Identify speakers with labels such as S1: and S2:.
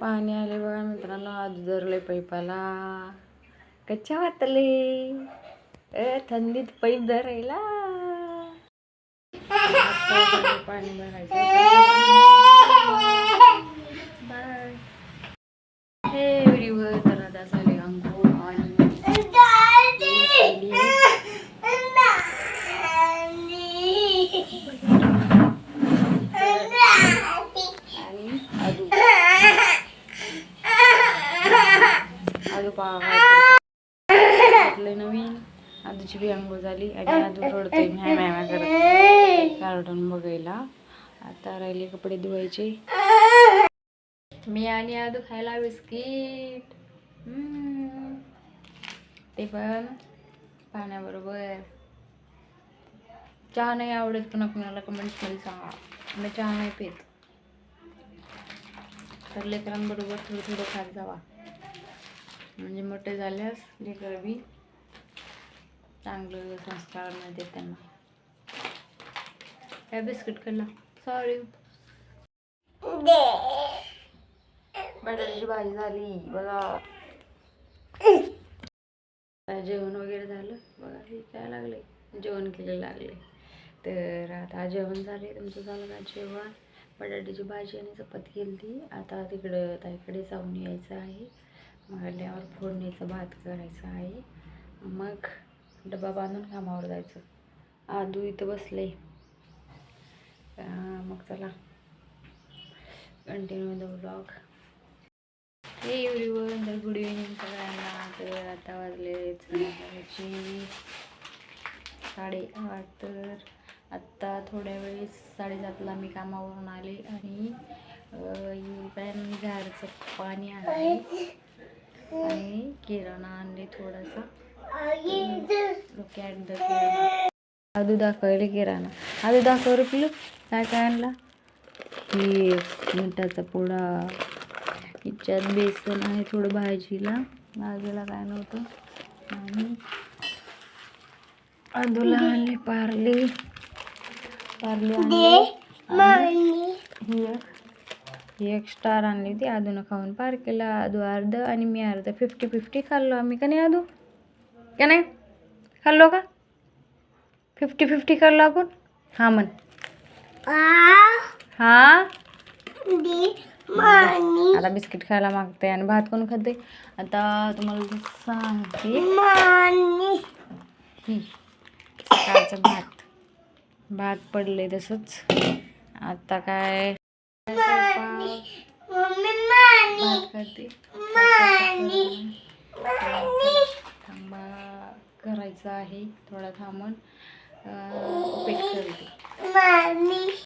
S1: पाणी आले बघा मित्रांनो आज धरले पैपाला. कच्च्या वाटले. ए थंडीत पैप धरायला. पाणी भरायचं बाय हे व्हिडिओ तर आता झाले अंघोळ आणि आणि आदू पाहले नवीन. आदूची बी झाली आणि आदू रडतोय म्या म्या करत कार्टून बघायला. आता राहिले कपडे धुवायचे. मी आणि आदू खायला बिस्किट. ते पण पाण्याबरोबर. चहा नाही आवडत पण कुणाला. कमेंट्समध्ये सांगा. मी चहा नाही पित. तर लेकरांबरोबर थोडं थोडं खात जावा. म्हणजे मोठे झाल्यास लेकर बी चांगलं संस्कार मिळते त्यांना. काय बिस्किट खाल्ला? सॉरी बटाट्याची भाजी झाली बघा. जेवण वगैरे झालं? बघा हे काय लागले जेवण केलेलं लागले तर आता जेवण झाले तुमचं झालं का जेवण? बटाट्याची भाजी आणि चपाती केली ती आता तिकडं ताईकडे जाऊन यायचं आहे. मग आल्यावर फोडणीचं भात करायचं आहे. मग डबा बांधून कामावर जायचं. आदू इथं बसले. मग चला. Continue the blog hey everyone तर गुड इव्हनिंग सगळ्यांना. तर आता वाजले संध्याकाळची साडेआठ तर आत्ता थोड्या वेळेस साडेसातला मी कामावरून आले आणि घरचं झाडचं पाणी आहे. आणि किराणा आणले थोडासा. आदू दाखवले किराणा. आदू दाखव रे पिलू काय काय आणला? ही मिठाचा पोडा हिच्यात बेसन आहे थोडं भाजीला. भाजीला काय नव्हतं? आणि आदूला आणले पार्ले. पार्ले आणले आणि ही ही एक स्टार आणली होती आदूनं खाऊन पार केला. आदू अर्ध आणि मी अर्ध. फिफ्टी फिफ्टी खाल्लो आम्ही. का नाही आदू? का नाही? खाल्लो का? फिफ्टी फिफ्टी खाल्लो आपण? हा म्हण. हा? आता बिस्किट खायला मागते आणि भात कोण खाते? आता तुम्हाला सांगते. सकाळचं भात. भात पडले तसंच. आता काय? थांबा करायचं आहे थोडा थांबून. अं, उपीट करते